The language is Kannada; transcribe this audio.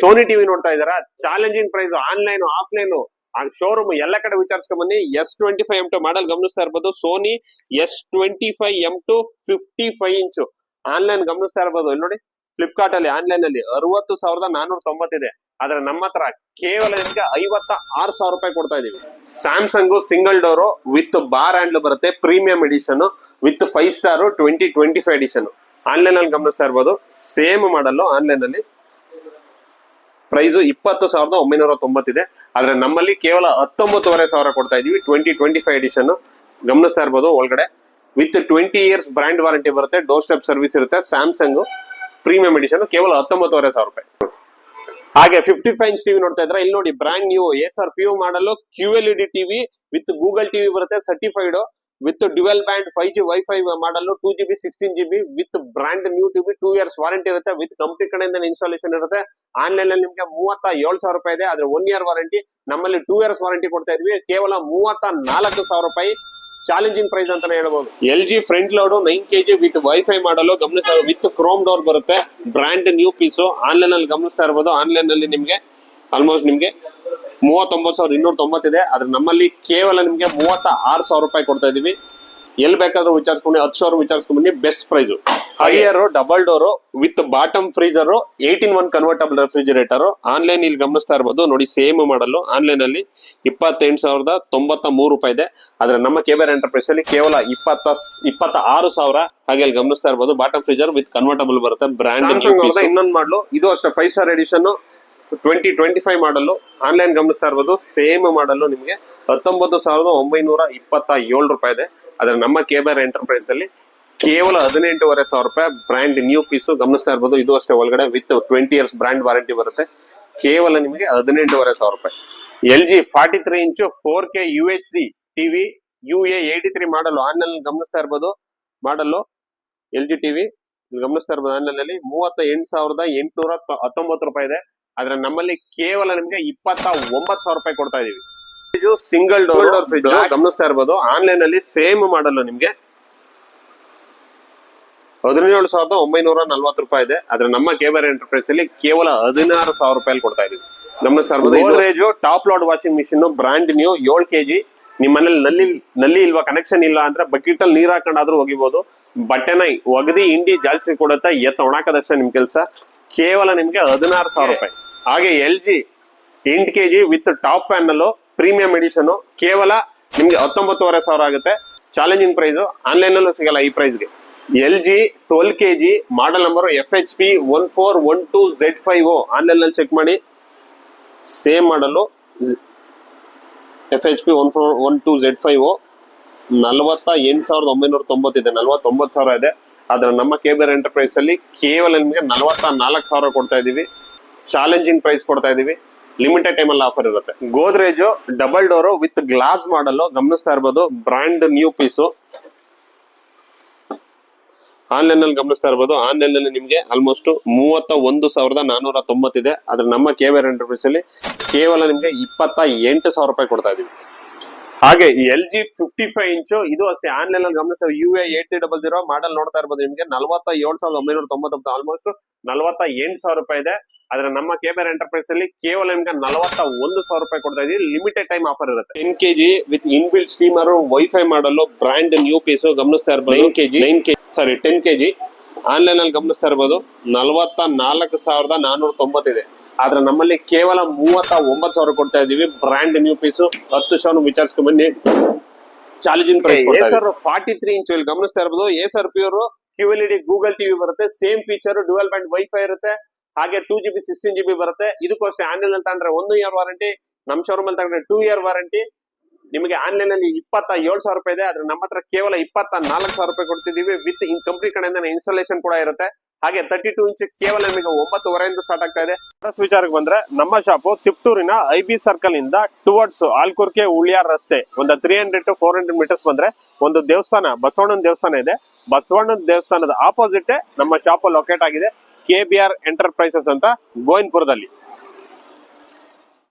ಸೋನಿ ಟಿವಿ ನೋಡ್ತಾ ಇದಾರಾ challenging price online offline showroom ಎಲ್ಲ ಕಡೆ ವಿಚಾರಿಸ್ಕೊಂಡ್ ಬನ್ನಿ. S twenty five M two model ಗಮನಿಸ್ತಾ ಇರ್ಬೋದು. Sony S twenty five M two fifty five inch online ಗಮನಿಸ್ತಾ ಇರ್ಬೋದು. ಇಲ್ಲಿ ನೋಡಿ ಫ್ಲಿಪ್ಕಾರ್ಟ್ ಅಲ್ಲಿ ಆನ್ಲೈನ್ ಅಲ್ಲಿ ಅರವತ್ತು ಸಾವಿರದ ನಾನೂರ ತೊಂಬತ್ತಿದೆ. ಆದ್ರೆ ನಮ್ಮ ಹತ್ರ ಕೇವಲ ನಿಮ್ಗೆ ಐವತ್ತ ಆರು ಸಾವಿರ ರೂಪಾಯಿ ಕೊಡ್ತಾ ಇದೀವಿ. Samsung single door with bar handle ಬರುತ್ತೆ. Premium edition with five star twenty twenty five edition online ಅಲ್ಲಿ ಗಮನಿಸ್ತಾ ಇರ್ಬೋದು. ಸೇಮ್ ಮಾಡಲು ಆನ್ಲೈನ್ ಅಲ್ಲಿ. ಪ್ರೈಸ್ ಇಪ್ಪತ್ತು ಸಾವಿರದ ಒಂಬೈನೂರ ತೊಂಬತ್ತಿದೆ. ಆದ್ರೆ ನಮ್ಮಲ್ಲಿ ಕೇವಲ ಹತ್ತೊಂಬತ್ತುವರೆ ಸಾವಿರ ಕೊಡ್ತಾ ಇದೀವಿ ಟ್ವೆಂಟಿ ಟ್ವೆಂಟಿ ಫೈವ್ ಎಡಿಷನ್ ಗಮನಿಸ್ತಾ ಇರ್ಬೋದು ಒಳಗಡೆ. With twenty years brand warranty ಬರುತ್ತೆ. ಡೋರ್ ಸ್ಟೆಪ್ ಸರ್ವಿಸ್ ಇರುತ್ತೆ. ಸ್ಯಾಮ್ಸಂಗ್ ಪ್ರೀಮಿಯಂ ಎಡಿಷನ್ ಕೇವಲ ಹತ್ತೊಂಬತ್ತುವರೆ ಸಾವಿರ ರೂಪಾಯಿ. ಹಾಗೆ ಫಿಫ್ಟಿ ಫೈವ್ ಇಂಚ್ ಟಿವಿ ನೋಡ್ತಾ ಇದ್ರೆ ಇಲ್ಲಿ ನೋಡಿ brand new S R P U model Q L E D TV with Google TV ಬರುತ್ತೆ. Certified with dual band five G wifi model two G B sixteen G B with brand new TV two years warranty ಇರುತ್ತೆ. ವಿತ್ ಕಂಪ್ನಿ ಕಡೆಯಿಂದ ಇನ್ಸ್ಟಾಲೇಷನ್ ಇರುತ್ತೆ. ಆನ್ಲೈನ್ ಅಲ್ಲಿ ನಿಮ್ಗೆ ಮೂವತ್ತ ಏಳು ಸಾವಿರ ರೂಪಾಯಿ ಇದೆ. ಆದ್ರೆ ಒನ್ ಇಯರ್ ವಾರಂಟಿ ನಮ್ಮಲ್ಲಿ ಟೂ ಇಯರ್ಸ್ ವಾರಂಟಿ ಕೊಡ್ತಾ ಇದ್ವಿ. ಕೇವಲ ಮೂವತ್ತ ನಾಲ್ಕು ಸಾವಿರ ರೂಪಾಯಿ ಚಾಲೆಂಜಿಂಗ್ ಪ್ರೈಸ್ ಅಂತಾನೆ ಹೇಳ್ಬೋದು. L G front load nine KG with wifi model ಗಮನಿಸ್ತಾ ವಿತ್ ಕ್ರೋಮ್ ಡೋರ್ ಬರುತ್ತೆ. ಬ್ರಾಂಡ್ ನ್ಯೂ ಪೀಸು ಆನ್ಲೈನ್ ಅಲ್ಲಿ ಗಮನಿಸ್ತಾ ಇರ್ಬೋದು. ಆನ್ಲೈನ್ ಅಲ್ಲಿ ನಿಮ್ಗೆ ಆಲ್ಮೋಸ್ಟ್ ನಿಮ್ಗೆ ಮೂವತ್ತೊಂಬತ್ತು ಸಾವಿರದ ಇನ್ನೂರ ತೊಂಬತ್ತಿದೆ. ಆದ್ರೆ ನಮ್ಮಲ್ಲಿ ಕೇವಲ ನಿಮ್ಗೆ ಮೂವತ್ತ ಆರು ಸಾವಿರ ರೂಪಾಯಿ ಕೊಡ್ತಾ ಇದೀವಿ. ಎಲ್ಲಿ ಬೇಕಾದ್ರೂ ವಿಚಾರಿಸ್ಕೊಂಡು ಹತ್ತು ಸಾವಿರ ವಿಚಾರಿಸ್ಕೊಂಡು best price Haier double door with bottom freezer eighteen one convertible refrigerator online ಇಲ್ಲಿ ಗಮನಿಸ್ತಾ ಇರ್ಬೋದು. ನೋಡಿ ಸೇಮ್ ಮಾಡಲು ಆನ್ಲೈನ್ ಅಲ್ಲಿ ಇಪ್ಪತ್ತೆಂಟು ಸಾವಿರದ ತೊಂಬತ್ತ ಮೂರು ರೂಪಾಯಿ ಇದೆ. ಆದ್ರೆ ನಮ್ಮ ಕೇಬರ್ ಎಂಟರ್ಪ್ರೈಸ್ ಅಲ್ಲಿ ಕೇವಲ ಇಪ್ಪತ್ತ ಇಪ್ಪತ್ತ ಆರು ಸಾವಿರ ಹಾಗೆ ಅಲ್ಲಿ ಗಮನಿಸ್ತಾ ಇರ್ಬೋದು. ಬಾಟಮ್ ಫ್ರೀಜರ್ ವಿತ್ ಕನ್ವರ್ಟಬಲ್ ಬರುತ್ತೆ. ಬ್ರ್ಯಾಂಡ್ ಇನ್ನೊಂದು ಮಾಡಲು ಇದು ಅಷ್ಟೇ five star edition twenty twenty five model online ಗಮನಿಸ್ತಾ ಇರ್ಬೋದು. ಸೇಮ್ ಮಾಡಲು ನಿಮಗೆ ಹತ್ತೊಂಬತ್ತು ಸಾವಿರದ ಒಂಬೈನೂರ ಇಪ್ಪತ್ತ ಏಳು ರೂಪಾಯಿ ಇದೆ. ಆದರೆ ನಮ್ಮ ಕೇಬರ್ ಎಂಟರ್ಪ್ರೈಸ್ ಅಲ್ಲಿ ಕೇವಲ ಹದಿನೆಂಟುವರೆ ಸಾವಿರ ರೂಪಾಯಿ ಬ್ರ್ಯಾಂಡ್ ನ್ಯೂ ಪೀಸು ಗಮನಿಸ್ತಾ ಇರ್ಬೋದು. ಇದು ಅಷ್ಟೇ ಒಳಗಡೆ with twenty years brand warranty ಬರುತ್ತೆ. ಕೇವಲ ನಿಮಗೆ ಹದಿನೆಂಟುವರೆ ಸಾವಿರ ರೂಪಾಯಿ. L G forty three inch four K U H D TV U A three model online ಗಮನಿಸ್ತಾ ಇರ್ಬೋದು. ಮಾಡಲು ಎಲ್ ಜಿ ಟಿವಿ ಗಮನಿಸ್ತಾ ಇರ್ಬೋದು ಆನ್ಲೈನ್ ಅಲ್ಲಿ ಮೂವತ್ತ ಎಂಟು ಸಾವಿರದ ಎಂಟುನೂರ ಹತ್ತೊಂಬತ್ತು ರೂಪಾಯಿ ಇದೆ. ಆದ್ರೆ ನಮ್ಮಲ್ಲಿ ಕೇವಲ ನಿಮ್ಗೆ ಇಪ್ಪತ್ತ ಒಂಬತ್ತು ಸಾವಿರ ರೂಪಾಯಿ ಕೊಡ್ತಾ ಇದೀವಿ. ಇದು ಸಿಂಗಲ್ ಡೋರ್ ಡೋರ್ ಫ್ರಿಜ್ ಗಮನಿಸ್ತಾ ಇರ್ಬೋದು. ಆನ್ಲೈನ್ ಅಲ್ಲಿ ಸೇಮ್ ಮಾಡಲು ನಿಮ್ಗೆ ಹದಿನೇಳು ಸಾವಿರದ ಒಂಬೈನೂರ ನಲ್ವತ್ತು ರೂಪಾಯಿ ಇದೆ. ಆದ್ರೆ ನಮ್ಮ ಕೇಬರ್ ಎಂಟರ್ಪ್ರೈಸ್ ಅಲ್ಲಿ ಕೇವಲ ಹದಿನಾರು ಸಾವಿರ ರೂಪಾಯಿ ಕೊಡ್ತಾ ಇದೀವಿ. ಗಮನಿಸ್ತಾ ಇರ್ಬೋದು Godrej top load washing machine brand new ಏಳು ಕೆಜಿ ನಿಮ್ಮ ಮನೇಲಿ ನಲ್ಲಿ ನಲ್ಲಿ ಇಲ್ವಾ ಕನೆಕ್ಷನ್ ಇಲ್ಲ ಅಂದ್ರೆ ಬಕೆಟ್ ಅಲ್ಲಿ ನೀರ್ ಹಾಕೊಂಡಾದ್ರೂ ಹೋಗಿಬಹುದು ಬಟ್ಟೆನ ಒಗದಿ ಇಂಡಿ ಜಾಲಿಸಿ ಕೊಡುತ್ತಾ ಎತ್ತ ಒಣಕದಷ್ಟೇ ನಿಮ್ ಕೆಲಸ. ಕೇವಲ ನಿಮ್ಗೆ ಹದಿನಾರು ಸಾವಿರ ರೂಪಾಯಿ. ಹಾಗೆ ಎಲ್ ಜಿ ಎಂಟು KG with top panel premium edition ಕೇವಲ ನಿಮ್ಗೆ ಹತ್ತೊಂಬತ್ತುವರೆ ಸಾವಿರ ಆಗುತ್ತೆ. ಚಾಲೆಂಜಿಂಗ್ ಪ್ರೈಸ್ ಆನ್ಲೈನ್ ಅಲ್ಲೂ ಸಿಗಲ್ಲ ಈ ಪ್ರೈಸ್ಗೆ L G twelve K G model number F H P one four one two Z five online ಅಲ್ಲಿ ಚೆಕ್ ಮಾಡಿ. Same model F H P one four one two Z five ನಲ್ವತ್ತ ಎಂಟು ಸಾವಿರದ ಒಂಬೈನೂರ ತೊಂಬತ್ತಿದೆ ನಲ್ವತ್ತೊಂಬತ್ತು ಸಾವಿರ ಇದೆ. ಆದ್ರೆ ನಮ್ಮ ಕೇಬರ್ ಎಂಟರ್ಪ್ರೈಸ್ ಅಲ್ಲಿ ಕೇವಲ ನಿಮಗೆ ನಲವತ್ತ ನಾಲ್ಕು ಸಾವಿರ ಕೊಡ್ತಾ ಇದೀವಿ. ಚಾಲೆಂಜಿಂಗ್ ಪ್ರೈಸ್ ಕೊಡ್ತಾ ಇದೀವಿ. ಲಿಮಿಟೆಡ್ ಟೈಮ್ ಅಲ್ಲಿ ಆಫರ್ ಇರುತ್ತೆ. Godrej double door with glass model ಗಮನಿಸ್ತಾ ಇರ್ಬೋದು. ಬ್ರಾಂಡ್ ನ್ಯೂ ಪೀಸು ಆನ್ಲೈನ್ ಅಲ್ಲಿ ಗಮನಿಸ್ತಾ ಇರ್ಬೋದು. ಆನ್ಲೈನ್ನಲ್ಲಿ ನಿಮ್ಗೆ ಆಲ್ಮೋಸ್ಟ್ ಮೂವತ್ತ ಒಂದು ಸಾವಿರದ ನಾನೂರ ತೊಂಬತ್ತಿದೆ. ಆದ್ರೆ ನಮ್ಮ ಕೇಬರ್ ಎಂಟರ್ಪ್ರೈಸ್ ಅಲ್ಲಿ ಕೇವಲ ನಿಮ್ಗೆ ಇಪ್ಪತ್ತ ಎಂಟು ಸಾವಿರ ರೂಪಾಯಿ ಕೊಡ್ತಾ ಇದೀವಿ. ಹಾಗೆ L G fifty five inch ಇದು ಅಷ್ಟೇ ಆನ್ಲೈನ್ ಅಲ್ಲಿ ಗಮನಿಸ್ತಾ U A eight three double zero model ನೋಡ್ತಾ ಇರ್ಬೋದು ನಿಮ್ಗೆ. ನಲವತ್ತ ಏಳು ಸಾವಿರದ ಒಂಬೈನೂರ ತೊಂಬತ್ತೊಂಬತ್ತು ಆಲ್ಮೋಸ್ಟ್ ನಲವತ್ತ ಎಂಟು ಸಾವಿರ ರೂಪಾಯಿ ಇದೆ. ಆದ್ರೆ ನಮ್ಮ ಕೇಬರ್ ಎಂಟರ್ಪ್ರೈಸ್ ಅಲ್ಲಿ ಕೇವಲ ನಿಮ್ಗೆ ನಲವತ್ತ ಒಂದು ಸಾವಿರ ರೂಪಾಯಿ ಕೊಡ್ತಾ ಇದೀವಿ ಲಿಮಿಟೆಡ್ ಟೈಮ್ ಆಫರ್ ಇರುತ್ತೆ. Ten KG with inbuilt steamer wifi model brand new piece ಗಮನಿಸ್ತಾ ಇರ್ಬೋದು. K G nine K sorry ten KG online ಅಲ್ಲಿ ಗಮನಿಸ್ತಾ ಇರ್ಬೋದು. ನಲವತ್ತ ನಾಲ್ಕು ಸಾವಿರದ ನಾನೂರ ತೊಂಬತ್ತಿದೆ ಆದ್ರೆ ನಮ್ಮಲ್ಲಿ ಕೇವಲ ಮೂವತ್ತ ಒಂಬತ್ತು ಸಾವಿರ ಕೊಡ್ತಾ ಇದೀವಿ ಬ್ರಾಂಡ್ ನ್ಯೂ ಪೀಸ್ ಹತ್ತು ಸಾವಿರ ವಿಚಾರಿಸ್ಕೊಂಡ್ ಬನ್ನಿ. Challenging price forty three inch ಇಲ್ಲಿ ಗಮನಿಸ್ತಾ ಇರ್ಬೋದು. Acer pure Q L E D Google TV ಬರುತ್ತೆ. Same feature dual band wifi ಇರುತ್ತೆ. ಹಾಗೆ two G B sixteen G B ಬರುತ್ತೆ. ಇದಕ್ಕೂ ಅಷ್ಟೇ ಆನ್ಲೈನ್ ಅಲ್ಲಿ ತಗೊಂಡ್ರೆ ಒಂದು ಇಯರ್ ವಾರಂಟಿ ನಮ್ ಶೋರೂಮ್ ಅಲ್ಲಿ ತಗೊಂಡ್ರೆ ಟೂ ಇಯರ್ ವಾರಂಟಿ ನಿಮಗೆ ಆನ್ಲೈನ್ ಅಲ್ಲಿ ಇಪ್ಪತ್ತ ಏಳು ಸಾವಿರ ರೂಪಾಯಿ ಇದೆ. ಆದ್ರೆ ನಮ್ಮ ಹತ್ರ ಕೇವಲ ಇಪ್ಪತ್ತ ನಾಲ್ಕು ಸಾವಿರ ರೂಪಾಯಿ ಕೊಡ್ತಿದೀವಿ ವಿತ್ ಇನ್ ಕಂಪ್ನಿ ಕಡೆಯಿಂದ ಇನ್ಸ್ಟಾಲೇಷನ್ ಕೂಡ ಇರುತ್ತೆ. ಹಾಗೆ ತರ್ಟಿ ಟು ಇಂಚ್ ಕೇವಲ ನಿಮಗೆ ಒಂಬತ್ತುವರೆಯಿಂದ ಸ್ಟಾರ್ಟ್ ಆಗ್ತಾ ಇದೆ. ವಿಚಾರಕ್ಕೆ ಬಂದ್ರೆ ನಮ್ಮ ಶಾಪು ತಿಪ್ಟೂರಿನ ಐ ಬಿ ಸರ್ಕಲ್ ಇಂದ ಟುವರ್ಡ್ಸ್ ಆಲ್ಕುರ್ಕೆ ಉಳಿಯಾರ್ ರಸ್ತೆ, ಒಂದು three hundred to four hundred metres ಬಂದ್ರೆ ಒಂದು ದೇವಸ್ಥಾನ, ಬಸವಣ್ಣನ ದೇವಸ್ಥಾನ ಇದೆ. ಬಸವಣ್ಣನ ದೇವಸ್ಥಾನದ ಆಪೋಸಿಟ್ ನಮ್ಮ ಶಾಪ್ ಲೊಕೇಟ್ ಆಗಿದೆ ಕೆ ಬಿ ಆರ್ ಎಂಟರ್ಪ್ರೈಸಸ್ ಅಂತ ಗೋವಿಂದಪುರದಲ್ಲಿ.